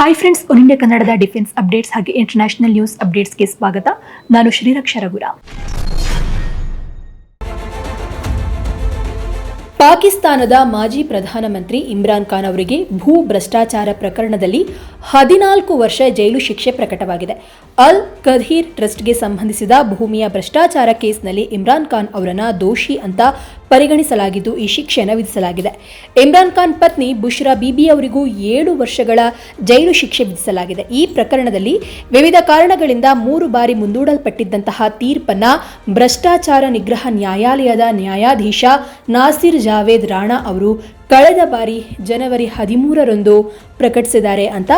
Hi friends One India ಕನ್ನಡದ defence updates ಹಾಗೆ international news ಅಪ್ಡೇಟ್ಸ್ಗೆ ಸ್ವಾಗತ. ನಾನು ಶ್ರೀರಕ್ಷ ರಘುರ ಪಾಕಿಸ್ತಾನದ ಮಾಜಿ ಪ್ರಧಾನಮಂತ್ರಿ ಇಮ್ರಾನ್ ಖಾನ್ ಅವರಿಗೆ ಭೂ ಭ್ರಷ್ಟಾಚಾರ ಪ್ರಕರಣದಲ್ಲಿ ಹದಿನಾಲ್ಕು ವರ್ಷ ಜೈಲು ಶಿಕ್ಷೆ ಪ್ರಕಟವಾಗಿದೆ. ಅಲ್ ಕಧೀರ್ ಟ್ರಸ್ಟ್ಗೆ ಸಂಬಂಧಿಸಿದ ಭೂಮಿಯ ಭ್ರಷ್ಟಾಚಾರ ಕೇಸ್ನಲ್ಲಿ ಇಮ್ರಾನ್ ಖಾನ್ ಅವರನ್ನು ದೋಷಿ ಅಂತ ಪರಿಗಣಿಸಲಾಗಿದ್ದು, ಈ ಶಿಕ್ಷೆಯನ್ನು ವಿಧಿಸಲಾಗಿದೆ. ಇಮ್ರಾನ್ ಖಾನ್ ಪತ್ನಿ ಬುಷ್ರಾ ಬಿಬಿ ಅವರಿಗೂ ಏಳು ವರ್ಷಗಳ ಜೈಲು ಶಿಕ್ಷೆ ವಿಧಿಸಲಾಗಿದೆ. ಈ ಪ್ರಕರಣದಲ್ಲಿ ವಿವಿಧ ಕಾರಣಗಳಿಂದ ಮೂರು ಬಾರಿ ಮುಂದೂಡಲ್ಪಟ್ಟಿದ್ದಂತಹ ತೀರ್ಪನ್ನು ಭ್ರಷ್ಟಾಚಾರ ನಿಗ್ರಹ ನ್ಯಾಯಾಲಯದ ನ್ಯಾಯಾಧೀಶ ನಾಸಿರ್ ಜಾವೇದ್ ರಾಣಾ ಅವರು ಕಳೆದ ಬಾರಿ ಜನವರಿ ಹದಿಮೂರರಂದು ಪ್ರಕಟಿಸಿದ್ದಾರೆ ಅಂತ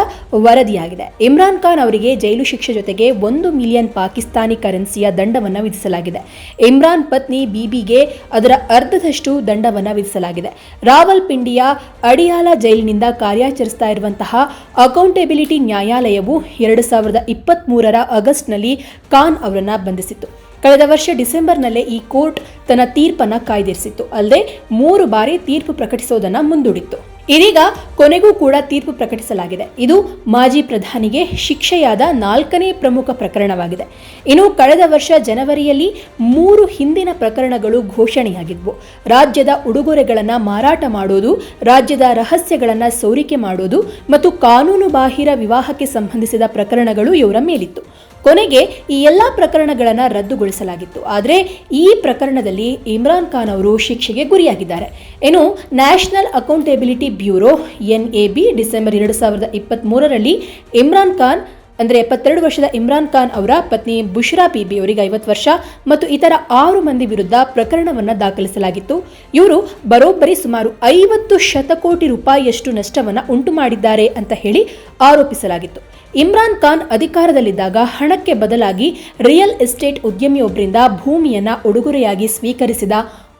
ವರದಿಯಾಗಿದೆ. ಇಮ್ರಾನ್ ಖಾನ್ ಅವರಿಗೆ ಜೈಲು ಶಿಕ್ಷೆ ಜೊತೆಗೆ ಒಂದು ಮಿಲಿಯನ್ ಪಾಕಿಸ್ತಾನಿ ಕರೆನ್ಸಿಯ ದಂಡವನ್ನು ವಿಧಿಸಲಾಗಿದೆ. ಇಮ್ರಾನ್ ಪತ್ನಿ ಬಿಬಿಗೆ ಅದರ ಅರ್ಧದಷ್ಟು ದಂಡವನ್ನು ವಿಧಿಸಲಾಗಿದೆ. ರಾವಲ್ಪಿಂಡಿಯ ಅಡಿಯಾಲ ಜೈಲಿನಿಂದ ಕಾರ್ಯಾಚರಿಸ್ತಾ ಇರುವಂತಹ ಅಕೌಂಟೆಬಿಲಿಟಿ ನ್ಯಾಯಾಲಯವು ಎರಡು ಸಾವಿರದ ಇಪ್ಪತ್ತ್ಮೂರರ ಆಗಸ್ಟ್ನಲ್ಲಿ ಖಾನ್ ಅವರನ್ನು ಬಂಧಿಸಿತ್ತು. ಕಳೆದ ವರ್ಷ ಡಿಸೆಂಬರ್ನಲ್ಲೇ ಈ ಕೋರ್ಟ್ ತನ್ನ ತೀರ್ಪನ್ನು ಕಾಯ್ದಿರಿಸಿತ್ತು. ಅಲ್ಲದೆ ಮೂರು ಬಾರಿ ತೀರ್ಪು ಪ್ರಕಟಿಸೋದನ್ನು ಮುಂದೂಡಿತ್ತು. ಇದೀಗ ಕೊನೆಗೂ ಕೂಡ ತೀರ್ಪು ಪ್ರಕಟಿಸಲಾಗಿದೆ. ಇದು ಮಾಜಿ ಪ್ರಧಾನಿಗೆ ಶಿಕ್ಷೆಯಾದ ನಾಲ್ಕನೇ ಪ್ರಮುಖ ಪ್ರಕರಣವಾಗಿದೆ. ಇನ್ನು ಕಳೆದ ವರ್ಷ ಜನವರಿಯಲ್ಲಿ ಮೂರು ಹಿಂದಿನ ಪ್ರಕರಣಗಳು ಘೋಷಣೆಯಾಗಿದ್ವು. ರಾಜ್ಯದ ಉಡುಗೊರೆಗಳನ್ನು ಮಾರಾಟ ಮಾಡೋದು, ರಾಜ್ಯದ ರಹಸ್ಯಗಳನ್ನು ಸೋರಿಕೆ ಮಾಡೋದು ಮತ್ತು ಕಾನೂನುಬಾಹಿರ ವಿವಾಹಕ್ಕೆ ಸಂಬಂಧಿಸಿದ ಪ್ರಕರಣಗಳು ಇವರ ಮೇಲಿತ್ತು. ಕೊನೆಗೆ ಈ ಎಲ್ಲ ಪ್ರಕರಣಗಳನ್ನು ರದ್ದುಗೊಳಿಸಲಾಗಿತ್ತು. ಆದರೆ ಈ ಪ್ರಕರಣದಲ್ಲಿ ಇಮ್ರಾನ್ ಖಾನ್ ಅವರು ಶಿಕ್ಷೆಗೆ ಗುರಿಯಾಗಿದ್ದಾರೆ. ಏನು, National Accountability Bureau, N A B, December ಎರಡು ಸಾವಿರದ ಇಪ್ಪತ್ತ್ಮೂರರಲ್ಲಿ ಇಮ್ರಾನ್ ಖಾನ್, ಅಂದರೆ ಎಪ್ಪತ್ತೆರಡು ವರ್ಷದ ಇಮ್ರಾನ್ ಖಾನ್ ಅವರ ಪತ್ನಿ ಬುಷ್ರಾ ಪಿಬಿ ಅವರಿಗೆ ಐವತ್ತು ವರ್ಷ ಮತ್ತು ಇತರ ಆರು ಮಂದಿ ವಿರುದ್ಧ ಪ್ರಕರಣವನ್ನು ದಾಖಲಿಸಲಾಗಿತ್ತು. ಇವರು ಬರೋಬ್ಬರಿ ಸುಮಾರು ಐವತ್ತು ಶತಕೋಟಿ ರೂಪಾಯಿಯಷ್ಟು ನಷ್ಟವನ್ನು ಉಂಟು ಮಾಡಿದ್ದಾರೆ ಅಂತ ಹೇಳಿ ಆರೋಪಿಸಲಾಗಿತ್ತು. ಇಮ್ರಾನ್ ಖಾನ್ ಅಧಿಕಾರದಲ್ಲಿದ್ದಾಗ ಹಣಕ್ಕೆ ಬದಲಾಗಿ ರಿಯಲ್ ಎಸ್ಟೇಟ್ ಉದ್ಯಮಿಯೊಬ್ಬರಿಂದ ಭೂಮಿಯನ್ನ ಉಡುಗೊರೆಯಾಗಿ ಸ್ವೀಕರಿಸಿದ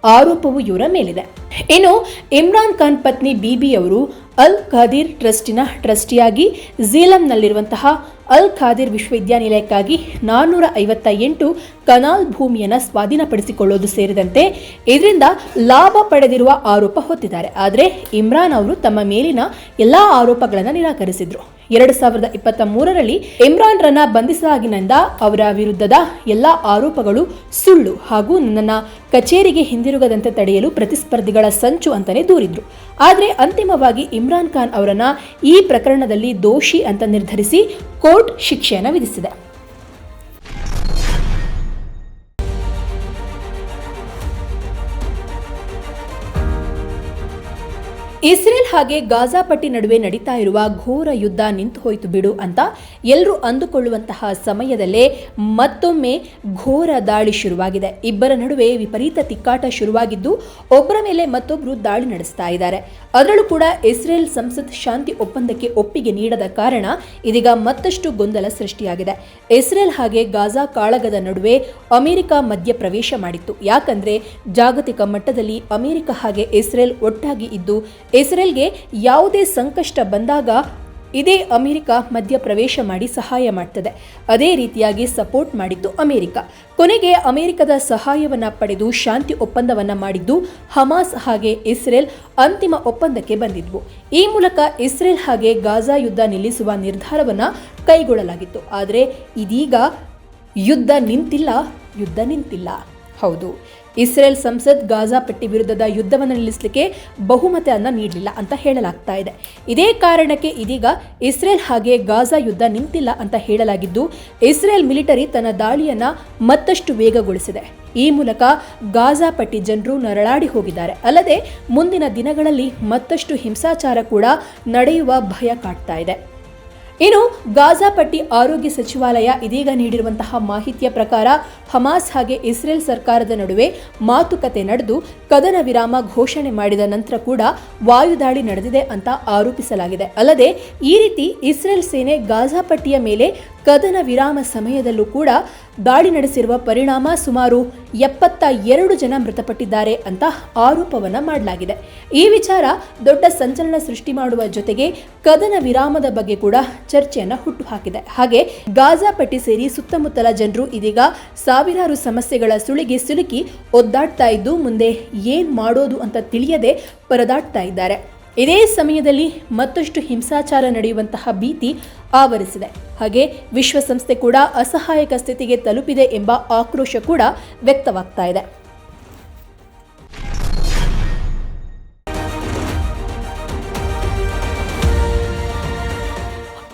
ಆರೋಪವು ಇವರ ಮೇಲಿದೆ. ಇನ್ನು ಇಮ್ರಾನ್ ಖಾನ್ ಪತ್ನಿ ಬಿಬಿ ಅವರು ಅಲ್ ಖಾದಿರ್ ಟ್ರಸ್ಟಿನ ಟ್ರಸ್ಟಿಯಾಗಿ ಝೀಲಂನಲ್ಲಿರುವಂತಹ ಅಲ್ ಖಾದಿರ್ ವಿಶ್ವವಿದ್ಯಾನಿಲಯಕ್ಕಾಗಿ ನಾನ್ನೂರ ಐವತ್ತ ಎಂಟು ಕನಾಲ್ ಭೂಮಿಯನ್ನು ಸ್ವಾಧೀನಪಡಿಸಿಕೊಳ್ಳೋದು ಸೇರಿದಂತೆ ಇದರಿಂದ ಲಾಭ ಪಡೆದಿರುವ ಆರೋಪ ಹೊತ್ತಿದ್ದಾರೆ. ಆದರೆ ಇಮ್ರಾನ್ ಅವರು ತಮ್ಮ ಮೇಲಿನ ಎಲ್ಲ ಆರೋಪಗಳನ್ನು ನಿರಾಕರಿಸಿದ್ರು. ಎರಡು ಸಾವಿರದ ಇಪ್ಪತ್ತ ಮೂರರಲ್ಲಿ ಇಮ್ರಾನ್ರನ್ನ ಬಂಧಿಸಲಾಗಿನಿಂದ ಅವರ ವಿರುದ್ಧದ ಎಲ್ಲ ಆರೋಪಗಳು ಸುಳ್ಳು ಹಾಗೂ ನನ್ನ ಕಚೇರಿಗೆ ಹಿಂದಿರುಗದಂತೆ ತಡೆಯಲು ಪ್ರತಿಸ್ಪರ್ಧಿಗಳ ಸಂಚು ಅಂತಲೇ ದೂರಿದ್ರು. ಆದರೆ ಅಂತಿಮವಾಗಿ ಇಮ್ರಾನ್ ಖಾನ್ ಅವರನ್ನ ಈ ಪ್ರಕರಣದಲ್ಲಿ ದೋಷಿ ಅಂತ ನಿರ್ಧರಿಸಿ ಕೋರ್ಟ್ ಶಿಕ್ಷೆಯನ್ನು ವಿಧಿಸಿದೆ. ಇಸ್ರೇಲ್ ಹಾಗೆ ಗಾಜಾ ಪಟ್ಟಿ ನಡುವೆ ನಡೀತಾ ಇರುವ ಘೋರ ಯುದ್ಧ ನಿಂತು ಹೋಯಿತು ಬಿಡು ಅಂತ ಎಲ್ಲರೂ ಅಂದುಕೊಳ್ಳುವಂತಹ ಸಮಯದಲ್ಲೇ ಮತ್ತೊಮ್ಮೆ ಘೋರ ದಾಳಿ ಶುರುವಾಗಿದೆ. ಇಬ್ಬರ ನಡುವೆ ವಿಪರೀತ ತಿಕ್ಕಾಟ ಶುರುವಾಗಿದ್ದು, ಒಬ್ಬರ ಮೇಲೆ ಮತ್ತೊಬ್ಬರು ದಾಳಿ ನಡೆಸ್ತಾ ಇದ್ದಾರೆ. ಅದರಲ್ಲೂ ಕೂಡ ಇಸ್ರೇಲ್ ಸಂಸತ್ ಶಾಂತಿ ಒಪ್ಪಂದಕ್ಕೆ ಒಪ್ಪಿಗೆ ನೀಡದ ಕಾರಣ ಇದೀಗ ಮತ್ತಷ್ಟು ಗೊಂದಲ ಸೃಷ್ಟಿಯಾಗಿದೆ. ಇಸ್ರೇಲ್ ಹಾಗೆ ಗಾಜಾ ಕಾಳಗದ ನಡುವೆ ಅಮೆರಿಕ ಮಧ್ಯ ಪ್ರವೇಶ ಮಾಡಿತ್ತು. ಯಾಕಂದ್ರೆ ಜಾಗತಿಕ ಮಟ್ಟದಲ್ಲಿ ಅಮೆರಿಕ ಹಾಗೆ ಇಸ್ರೇಲ್ ಒಟ್ಟಾಗಿ ಇದ್ದು ಇಸ್ರೇಲ್ಗೆ ಯಾವುದೇ ಸಂಕಷ್ಟ ಬಂದಾಗ ಇದೇ ಅಮೆರಿಕ ಮಧ್ಯ ಪ್ರವೇಶ ಮಾಡಿ ಸಹಾಯ ಮಾಡ್ತದೆ. ಅದೇ ರೀತಿಯಾಗಿ ಸಪೋರ್ಟ್ ಮಾಡಿದ್ದು ಅಮೆರಿಕ. ಕೊನೆಗೆ ಅಮೆರಿಕದ ಸಹಾಯವನ್ನು ಪಡೆದು ಶಾಂತಿ ಒಪ್ಪಂದವನ್ನು ಮಾಡಿದ್ದು ಹಮಾಸ್ ಹಾಗೆ ಇಸ್ರೇಲ್ ಅಂತಿಮ ಒಪ್ಪಂದಕ್ಕೆ ಬಂದಿದ್ವು. ಈ ಮೂಲಕ ಇಸ್ರೇಲ್ ಹಾಗೆ ಗಾಜಾ ಯುದ್ಧ ನಿಲ್ಲಿಸುವ ನಿರ್ಧಾರವನ್ನು ಕೈಗೊಳ್ಳಲಾಗಿತ್ತು. ಆದರೆ ಇದೀಗ ಯುದ್ಧ ನಿಂತಿಲ್ಲ ಯುದ್ಧ ನಿಂತಿಲ್ಲ. ಹೌದು. ಇಸ್ರೇಲ್ ಸಂಸತ್ ಗಾಜಾ ಪಟ್ಟಿ ವಿರುದ್ಧದ ಯುದ್ಧವನ್ನು ನಿಲ್ಲಿಸಲಿಕ್ಕೆ ಬಹುಮತವನ್ನು ನೀಡಲಿಲ್ಲ ಅಂತ ಹೇಳಲಾಗ್ತಾ ಇದೆ. ಇದೇ ಕಾರಣಕ್ಕೆ ಇದೀಗ ಇಸ್ರೇಲ್ ಹಾಗೆ ಗಾಜಾ ಯುದ್ಧ ನಿಂತಿಲ್ಲ ಅಂತ ಹೇಳಲಾಗಿದ್ದು, ಇಸ್ರೇಲ್ ಮಿಲಿಟರಿ ತನ್ನ ದಾಳಿಯನ್ನ ಮತ್ತಷ್ಟು ವೇಗಗೊಳಿಸಿದೆ. ಈ ಮೂಲಕ ಗಾಜಾ ಪಟ್ಟಿ ಜನರು ನರಳಾಡಿ ಹೋಗಿದ್ದಾರೆ. ಅಲ್ಲದೆ ಮುಂದಿನ ದಿನಗಳಲ್ಲಿ ಮತ್ತಷ್ಟು ಹಿಂಸಾಚಾರ ಕೂಡ ನಡೆಯುವ ಭಯ ಕಾಡ್ತಾ ಇದೆ. ಇನ್ನು ಗಾಜಾ ಪಟ್ಟಿ ಆರೋಗ್ಯ ಸಚಿವಾಲಯ ಇದೀಗ ನೀಡಿರುವಂತಹ ಮಾಹಿತಿಯ ಪ್ರಕಾರ ಹಮಾಸ್ ಹಾಗೆ ಇಸ್ರೇಲ್ ಸರ್ಕಾರದ ನಡುವೆ ಮಾತುಕತೆ ನಡೆದು ಕದನ ವಿರಾಮ ಘೋಷಣೆ ಮಾಡಿದ ನಂತರ ಕೂಡ ವಾಯುದಾಳಿ ನಡೆದಿದೆ ಅಂತ ಆರೋಪಿಸಲಾಗಿದೆ. ಅಲ್ಲದೆ ಈ ರೀತಿ ಇಸ್ರೇಲ್ ಸೇನೆ ಗಾಜಾ ಪಟ್ಟಿಯ ಮೇಲೆ ಕದನ ವಿರಾಮ ಸಮಯದಲ್ಲೂ ಕೂಡ ದಾಳಿ ನಡೆಸಿರುವ ಪರಿಣಾಮ ಸುಮಾರು ಎಪ್ಪತ್ತ ಎರಡು ಜನ ಮೃತಪಟ್ಟಿದ್ದಾರೆ ಅಂತ ಆರೋಪವನ್ನ ಮಾಡಲಾಗಿದೆ. ಈ ವಿಚಾರ ದೊಡ್ಡ ಸಂಚಲನ ಸೃಷ್ಟಿ ಮಾಡುವ ಜೊತೆಗೆ ಕದನ ವಿರಾಮದ ಬಗ್ಗೆ ಕೂಡ ಚರ್ಚೆಯನ್ನು ಹುಟ್ಟುಹಾಕಿದೆ. ಹಾಗೆ ಗಾಜಾ ಪಟ್ಟಿ ಸೇರಿ ಸುತ್ತಮುತ್ತಲ ಜನರು ಇದೀಗ ಸಾವಿರಾರು ಸಮಸ್ಯೆಗಳ ಸುಳಿಗೆ ಸಿಲುಕಿ ಒದ್ದಾಡ್ತಾ ಇದ್ದು ಮುಂದೆ ಏನ್ ಮಾಡೋದು ಅಂತ ತಿಳಿಯದೆ ಪರದಾಡ್ತಾ ಇದ್ದಾರೆ. ಇದೇ ಸಮಯದಲ್ಲಿ ಮತ್ತಷ್ಟು ಹಿಂಸಾಚಾರ ನಡೆಯುವಂತಹ ಭೀತಿ ಆವರಿಸಿದೆ. ಹಾಗೆ ವಿಶ್ವಸಂಸ್ಥೆ ಕೂಡ ಅಸಹಾಯಕ ಸ್ಥಿತಿಗೆ ತಲುಪಿದೆ ಎಂಬ ಆಕ್ರೋಶ ಕೂಡ ವ್ಯಕ್ತವಾಗ್ತಾ ಇದೆ.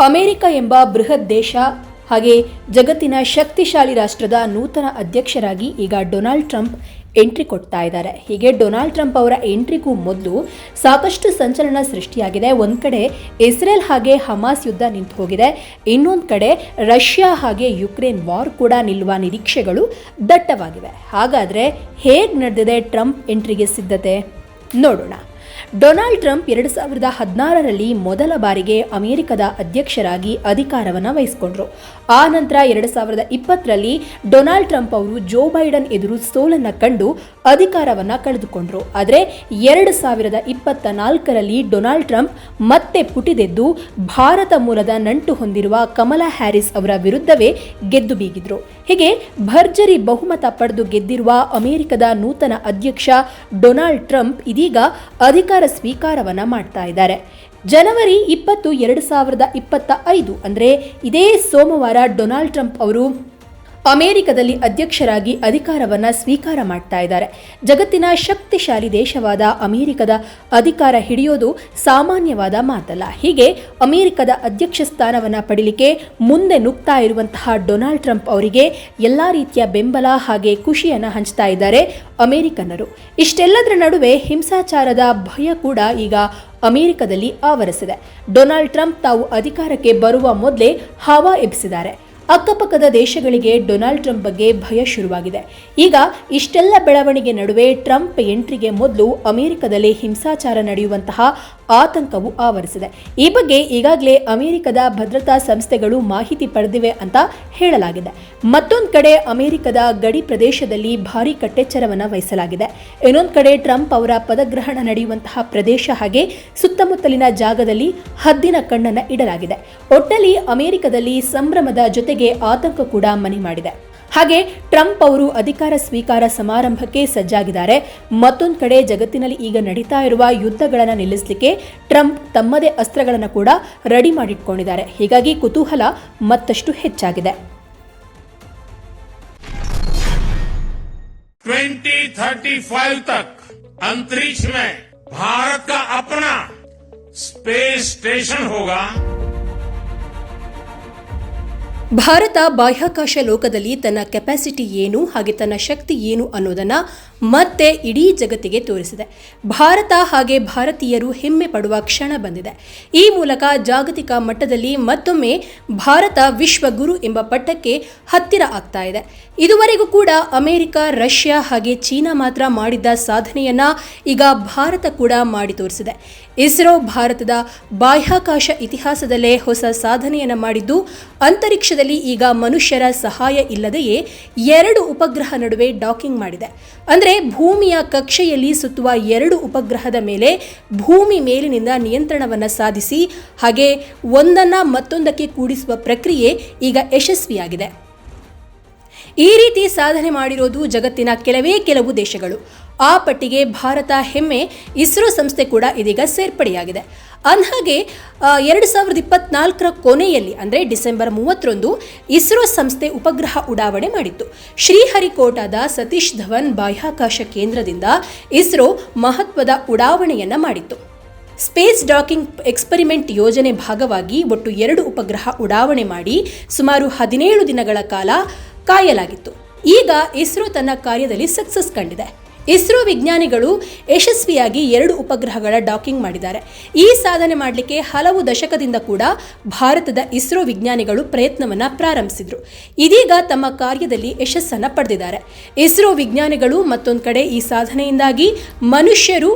ಅಮೆರಿಕ ಎಂಬ ಬೃಹತ್ ದೇಶ ಹಾಗೆ ಜಗತ್ತಿನ ಶಕ್ತಿಶಾಲಿ ರಾಷ್ಟ್ರದ ನೂತನ ಅಧ್ಯಕ್ಷರಾಗಿ ಈಗ ಡೊನಾಲ್ಡ್ ಟ್ರಂಪ್ ಎಂಟ್ರಿ ಕೊಡ್ತಾ ಇದ್ದಾರೆ. ಹೀಗೆ ಡೊನಾಲ್ಡ್ ಟ್ರಂಪ್ ಅವರ ಎಂಟ್ರಿಗೂ ಮೊದಲು ಸಾಕಷ್ಟು ಸಂಚಲನ ಸೃಷ್ಟಿಯಾಗಿದೆ. ಒಂದು ಕಡೆ ಇಸ್ರೇಲ್ ಹಾಗೆ ಹಮಾಸ್ ಯುದ್ಧ ನಿಂತು ಹೋಗಿದೆ. ಇನ್ನೊಂದು ಕಡೆ ರಷ್ಯಾ ಹಾಗೆ ಯುಕ್ರೇನ್ ವಾರ್ ಕೂಡ ನಿಲ್ಲುವ ನಿರೀಕ್ಷೆಗಳು ದಟ್ಟವಾಗಿವೆ. ಹಾಗಾದರೆ ಹೇಗೆ ನಡೆದಿದೆ ಟ್ರಂಪ್ ಎಂಟ್ರಿಗೆ ಸಿದ್ಧತೆ? ನೋಡೋಣ. ಡೊನಾಲ್ಡ್ ಟ್ರಂಪ್ ಎರಡು ಸಾವಿರದ ಹದಿನಾರರಲ್ಲಿ ಮೊದಲ ಬಾರಿಗೆ ಅಮೆರಿಕದ ಅಧ್ಯಕ್ಷರಾಗಿ ಅಧಿಕಾರವನ್ನು ವಹಿಸಿಕೊಂಡರು. ಆ ನಂತರ ಎರಡು ಸಾವಿರದ ಇಪ್ಪತ್ತರಲ್ಲಿ ಡೊನಾಲ್ಡ್ ಟ್ರಂಪ್ ಅವರು ಜೋ ಬೈಡನ್ ಎದುರು ಸೋಲನ್ನ ಕಂಡು ಅಧಿಕಾರವನ್ನ ಕಳೆದುಕೊಂಡ್ರು. ಆದರೆ ಎರಡು ಸಾವಿರದ ಇಪ್ಪತ್ತ ನಾಲ್ಕರಲ್ಲಿ ಡೊನಾಲ್ಡ್ ಟ್ರಂಪ್ ಮತ್ತೆ ಪುಟಿದೆದ್ದು ಭಾರತ ಮೂಲದ ನಂಟು ಹೊಂದಿರುವ ಕಮಲಾ ಹ್ಯಾರಿಸ್ ಅವರ ವಿರುದ್ಧವೇ ಗೆದ್ದು ಬೀಗಿದ್ರು. ಹೀಗೆ ಭರ್ಜರಿ ಬಹುಮತ ಪಡೆದು ಗೆದ್ದಿರುವ ಅಮೆರಿಕದ ನೂತನ ಅಧ್ಯಕ್ಷ ಡೊನಾಲ್ಡ್ ಟ್ರಂಪ್ ಇದೀಗ ಅಧಿಕಾರ ಸ್ವೀಕಾರವನ್ನ ಮಾಡ್ತಾ ಇದ್ದಾರೆ. ಜನವರಿ ಇಪ್ಪತ್ತು, ಎರಡು ಸಾವಿರದ ಇಪ್ಪತ್ತ ಐದು ಅಂದರೆ ಇದೇ ಸೋಮವಾರ ಡೊನಾಲ್ಡ್ ಟ್ರಂಪ್ ಅವರು ಅಮೆರಿಕದಲ್ಲಿ ಅಧ್ಯಕ್ಷರಾಗಿ ಅಧಿಕಾರವನ್ನ ಸ್ವೀಕಾರ ಮಾಡ್ತಾ ಇದ್ದಾರೆ. ಜಗತ್ತಿನ ಶಕ್ತಿಶಾಲಿ ದೇಶವಾದ ಅಮೆರಿಕದ ಅಧಿಕಾರ ಹಿಡಿಯೋದು ಸಾಮಾನ್ಯವಾದ ಮಾತಲ್ಲ. ಹೀಗೆ ಅಮೆರಿಕದ ಅಧ್ಯಕ್ಷ ಸ್ಥಾನವನ್ನ ಪಡೀಲಿಕ್ಕೆ ಮುಂದೆ ನುಗ್ತಾ ಇರುವಂತಹ ಡೊನಾಲ್ಡ್ ಟ್ರಂಪ್ ಅವರಿಗೆ ಎಲ್ಲ ರೀತಿಯ ಬೆಂಬಲ ಹಾಗೆ ಖುಷಿಯನ್ನ ಹಂಚ್ತಾ ಇದ್ದಾರೆ ಅಮೆರಿಕನ್ನರು. ಇಷ್ಟೆಲ್ಲದರ ನಡುವೆ ಹಿಂಸಾಚಾರದ ಭಯ ಕೂಡ ಈಗ ಅಮೆರಿಕದಲ್ಲಿ ಆವರಿಸಿದೆ. ಡೊನಾಲ್ಡ್ ಟ್ರಂಪ್ ತಾವು ಅಧಿಕಾರಕ್ಕೆ ಬರುವ ಮೊದಲೇ ಹವಾ ಎಬ್ಬಿಸಿದ್ದಾರೆ. ಅಕ್ಕಪಕ್ಕದ ದೇಶಗಳಿಗೆ ಡೊನಾಲ್ಡ್ ಟ್ರಂಪ್ ಬಗ್ಗೆ ಭಯ ಶುರುವಾಗಿದೆ. ಈಗ ಇಷ್ಟೆಲ್ಲ ಬೆಳವಣಿಗೆ ನಡುವೆ ಟ್ರಂಪ್ ಎಂಟ್ರಿಗೆ ಮೊದಲು ಅಮೆರಿಕದಲ್ಲಿ ಹಿಂಸಾಚಾರ ನಡೆಯುವಂತಹ ಆತಂಕವು ಆವರಿಸಿದೆ. ಈ ಬಗ್ಗೆ ಈಗಾಗಲೇ ಅಮೆರಿಕದ ಭದ್ರತಾ ಸಂಸ್ಥೆಗಳು ಮಾಹಿತಿ ಪಡೆದಿವೆ ಅಂತ ಹೇಳಲಾಗಿದೆ. ಮತ್ತೊಂದು ಕಡೆ ಅಮೆರಿಕದ ಗಡಿ ಪ್ರದೇಶದಲ್ಲಿ ಭಾರಿ ಕಟ್ಟೆಚ್ಚರವನ್ನು ವಹಿಸಲಾಗಿದೆ. ಇನ್ನೊಂದು ಕಡೆ ಟ್ರಂಪ್ ಅವರ ಪದಗ್ರಹಣ ನಡೆಯುವಂತಹ ಪ್ರದೇಶ ಹಾಗೆ ಸುತ್ತಮುತ್ತಲಿನ ಜಾಗದಲ್ಲಿ ಹದ್ದಿನ ಕಣ್ಣನ್ನು ಇಡಲಾಗಿದೆ. ಒಟ್ಟಲ್ಲಿ ಅಮೆರಿಕದಲ್ಲಿ ಸಂಭ್ರಮದ ಜೊತೆಗೆ ಆತಂಕ ಕೂಡ ಮನೆ ಮಾಡಿದೆ. ಹಾಗೆ ಟ್ರಂಪ್ ಅವರು ಅಧಿಕಾರ ಸ್ವೀಕಾರ ಸಮಾರಂಭಕ್ಕೆ ಸಜ್ಜಾಗಿದ್ದಾರೆ ಮತ್ತೊಂದು ಕಡೆ ಜಗತ್ತಿನಲ್ಲಿ ಈಗ ನಡೀತಾ ಇರುವ ಯುದ್ಧಗಳನ್ನು ನಿಲ್ಲಿಸಲಿಕ್ಕೆ ಟ್ರಂಪ್ ತಮ್ಮದೇ ಅಸ್ತ್ರಗಳನ್ನು ಕೂಡ ರೆಡಿ ಮಾಡಿಟ್ಕೊಂಡಿದ್ದಾರೆ ಹೀಗಾಗಿ ಕುತೂಹಲ ಮತ್ತಷ್ಟು ಹೆಚ್ಚಾಗಿದೆ 2035 तक अंतरिक्ष में भारत का अपना स्पेस स्टेशन होगा ಭಾರತ ಬಾಹ್ಯಾಕಾಶ ಲೋಕದಲ್ಲಿ ತನ್ನ ಕೆಪಾಸಿಟಿ ಏನು ಹಾಗೆ ತನ್ನ ಶಕ್ತಿ ಏನು ಅನ್ನೋದನ್ನು ಮತ್ತೆ ಇಡೀ ಜಗತ್ತಿಗೆ ತೋರಿಸಿದೆ. ಭಾರತ ಹಾಗೆ ಭಾರತೀಯರು ಹೆಮ್ಮೆ ಪಡುವ ಕ್ಷಣ ಬಂದಿದೆ. ಈ ಮೂಲಕ ಜಾಗತಿಕ ಮಟ್ಟದಲ್ಲಿ ಮತ್ತೊಮ್ಮೆ ಭಾರತ ವಿಶ್ವಗುರು ಎಂಬ ಪಟ್ಟಕ್ಕೆ ಹತ್ತಿರ ಆಗ್ತಾ ಇದೆ. ಇದುವರೆಗೂ ಕೂಡ ಅಮೆರಿಕ, ರಷ್ಯಾ ಹಾಗೆ ಚೀನಾ ಮಾತ್ರ ಮಾಡಿದ್ದ ಸಾಧನೆಯನ್ನು ಈಗ ಭಾರತ ಕೂಡ ಮಾಡಿ ತೋರಿಸಿದೆ. ಇಸ್ರೋ ಭಾರತದ ಬಾಹ್ಯಾಕಾಶ ಇತಿಹಾಸದಲ್ಲೇ ಹೊಸ ಸಾಧನೆಯನ್ನು ಮಾಡಿದ್ದು ಅಂತರಿಕ್ಷದಲ್ಲಿ ಈಗ ಮನುಷ್ಯರ ಸಹಾಯ ಇಲ್ಲದೆಯೇ ಎರಡು ಉಪಗ್ರಹ ನಡುವೆ ಡಾಕಿಂಗ್ ಮಾಡಿದೆ. ಅಂದರೆ ಭೂಮಿಯ ಕಕ್ಷೆಯಲ್ಲಿ ಸುತ್ತುವ ಎರಡು ಉಪಗ್ರಹದ ಮೇಲೆ ಭೂಮಿ ಮೇಲಿನಿಂದ ನಿಯಂತ್ರಣವನ್ನು ಸಾಧಿಸಿ, ಹಾಗೆ ಒಂದನ್ನ ಮತ್ತೊಂದಕ್ಕೆ ಕೂಡಿಸುವ ಪ್ರಕ್ರಿಯೆ ಈಗ ಯಶಸ್ವಿಯಾಗಿದೆ. ಈ ರೀತಿ ಸಾಧನೆ ಮಾಡಿರೋದು ಜಗತ್ತಿನ ಕೆಲವೇ ಕೆಲವು ದೇಶಗಳು. ಆ ಪಟ್ಟಿಗೆ ಭಾರತ ಹೆಮ್ಮೆ, ಇಸ್ರೋ ಸಂಸ್ಥೆ ಕೂಡ ಇದೀಗ ಸೇರ್ಪಡೆಯಾಗಿದೆ. ಅಂದಹಾಗೆ ಎರಡು ಸಾವಿರದ ಇಪ್ಪತ್ನಾಲ್ಕರ ಕೊನೆಯಲ್ಲಿ, ಅಂದರೆ ಡಿಸೆಂಬರ್ ಮೂವತ್ತರಂದು, ಇಸ್ರೋ ಸಂಸ್ಥೆ ಉಪಗ್ರಹ ಉಡಾವಣೆ ಮಾಡಿತ್ತು. ಶ್ರೀಹರಿಕೋಟಾದ ಸತೀಶ್ ಧವನ್ ಬಾಹ್ಯಾಕಾಶ ಕೇಂದ್ರದಿಂದ ಇಸ್ರೋ ಮಹತ್ವದ ಉಡಾವಣೆಯನ್ನ ಮಾಡಿತ್ತು. ಸ್ಪೇಸ್ ಡಾಕಿಂಗ್ ಎಕ್ಸ್ಪರಿಮೆಂಟ್ ಯೋಜನೆ ಭಾಗವಾಗಿ ಒಟ್ಟು ಎರಡು ಉಪಗ್ರಹ ಉಡಾವಣೆ ಮಾಡಿ ಸುಮಾರು ಹದಿನೇಳು ದಿನಗಳ ಕಾಲ ಕಾಯಲಾಗಿತ್ತು. ಈಗ ಇಸ್ರೋ ತನ್ನ ಕಾರ್ಯದಲ್ಲಿ ಸಕ್ಸಸ್ ಕಂಡಿದೆ. ಇಸ್ರೋ ವಿಜ್ಞಾನಿಗಳು ಯಶಸ್ವಿಯಾಗಿ ಎರಡು ಉಪಗ್ರಹಗಳ ಡಾಕಿಂಗ್ ಮಾಡಿದ್ದಾರೆ. ಈ ಸಾಧನೆ ಮಾಡಲಿಕ್ಕೆ ಹಲವು ದಶಕದಿಂದ ಕೂಡ ಭಾರತದ ಇಸ್ರೋ ವಿಜ್ಞಾನಿಗಳು ಪ್ರಯತ್ನವನ್ನು ಪ್ರಾರಂಭಿಸಿದರು. ಇದೀಗ ತಮ್ಮ ಕಾರ್ಯದಲ್ಲಿ ಯಶಸ್ಸನ್ನು ಪಡೆದಿದ್ದಾರೆ. ಇಸ್ರೋ ವಿಜ್ಞಾನಿಗಳು ಮತ್ತೊಂದು ಕಡೆ ಈ ಸಾಧನೆಯಿಂದಾಗಿ ಮನುಷ್ಯರು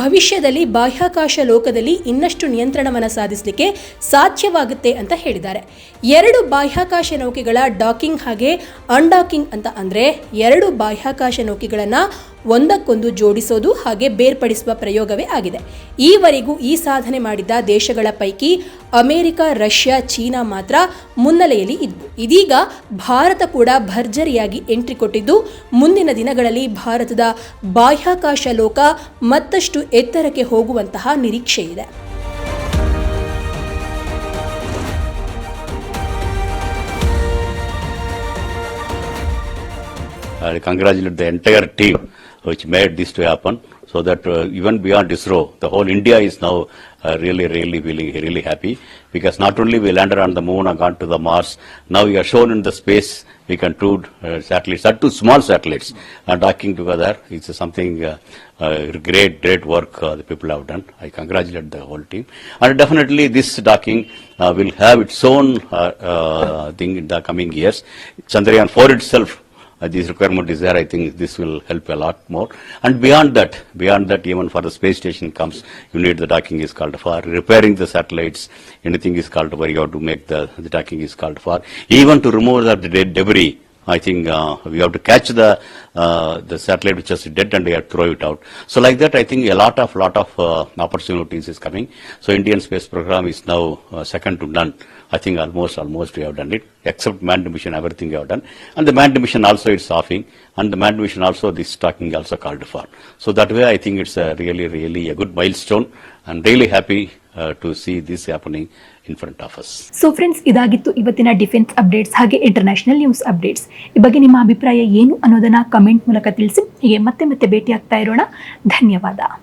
ಭವಿಷ್ಯದಲ್ಲಿ ಬಾಹ್ಯಾಕಾಶ ಲೋಕದಲ್ಲಿ ಇನ್ನಷ್ಟು ನಿಯಂತ್ರಣವನ್ನು ಸಾಧಿಸಲಿಕ್ಕೆ ಸಾಧ್ಯವಾಗುತ್ತೆ ಅಂತ ಹೇಳಿದ್ದಾರೆ. ಎರಡು ಬಾಹ್ಯಾಕಾಶ ನೌಕೆಗಳ ಡಾಕಿಂಗ್ ಹಾಗೆ ಅನ್ಡಾಕಿಂಗ್ ಅಂತ ಅಂದರೆ ಎರಡು ಬಾಹ್ಯಾಕಾಶ ನೌಕೆಗಳನ್ನು ಒಂದಕ್ಕೊಂದು ಜೋಡಿಸೋದು ಹಾಗೆ ಬೇರ್ಪಡಿಸುವ ಪ್ರಯೋಗವೇ ಆಗಿದೆ. ಈವರೆಗೂ ಈ ಸಾಧನೆ ಮಾಡಿದ ದೇಶಗಳ ಪೈಕಿ ಅಮೆರಿಕ, ರಷ್ಯಾ, ಚೀನಾ ಮಾತ್ರ ಮುನ್ನೆಲೆಯಲ್ಲಿ ಇದ್ವು. ಇದೀಗ ಭಾರತ ಕೂಡ ಭರ್ಜರಿಯಾಗಿ ಎಂಟ್ರಿ ಕೊಟ್ಟಿದ್ದು, ಮುಂದಿನ ದಿನಗಳಲ್ಲಿ ಭಾರತದ ಬಾಹ್ಯಾಕಾಶ ಲೋಕ ಮತ್ತಷ್ಟು ಎತ್ತರಕ್ಕೆ ಹೋಗುವಂತಹ ನಿರೀಕ್ಷೆ ಇದೆ. I congratulate the entire team. Which made this to happen so that uh, even beyond ISRO, the whole India is now uh, really, really feeling really happy because not only we landed on the moon and gone to the Mars, now we are shown in the space we can do uh, satellites, are two small satellites and docking together. It's something uh, uh, great, great work uh, the people have done. I congratulate the whole team. And definitely this docking uh, will have its own uh, uh, thing in the coming years. Chandrayaan 4 itself uh, this requirement is there, I think this will help a lot more. And beyond that, beyond that, even for the space station comes, you need the docking is called for, repairing the satellites, anything is called for, you have to make the, the docking is called for. Even to remove the de- debris, I think uh, we have to catch the uh, the satellite which is dead and we have to throw it out. So like that, I think a lot of lot of uh, opportunities is coming. So Indian space program is now uh, second to none. I think almost almost we have done it, except manned mission, everything we have done. And the manned mission also it's offing, and the manned mission also this talking also called for. So that way, I think it's a really really a good milestone. I'm really happy uh, see this happening in front of us. So friends ಇದಾಗಿತ್ತು ಇವತ್ತಿನ defence updates ಹಾಗೆ international news updates ಈ ಬಗ್ಗೆ ನಿಮ್ಮ ಅಭಿಪ್ರಾಯ ಏನು ಅನ್ನೋದನ್ನ comment ಮೂಲಕ ತಿಳಿಸಿ. ಹೀಗೆ ಮತ್ತೆ ಮತ್ತೆ ಭೇಟಿ ಆಗ್ತಾ ಇರೋಣ. ಧನ್ಯವಾದ.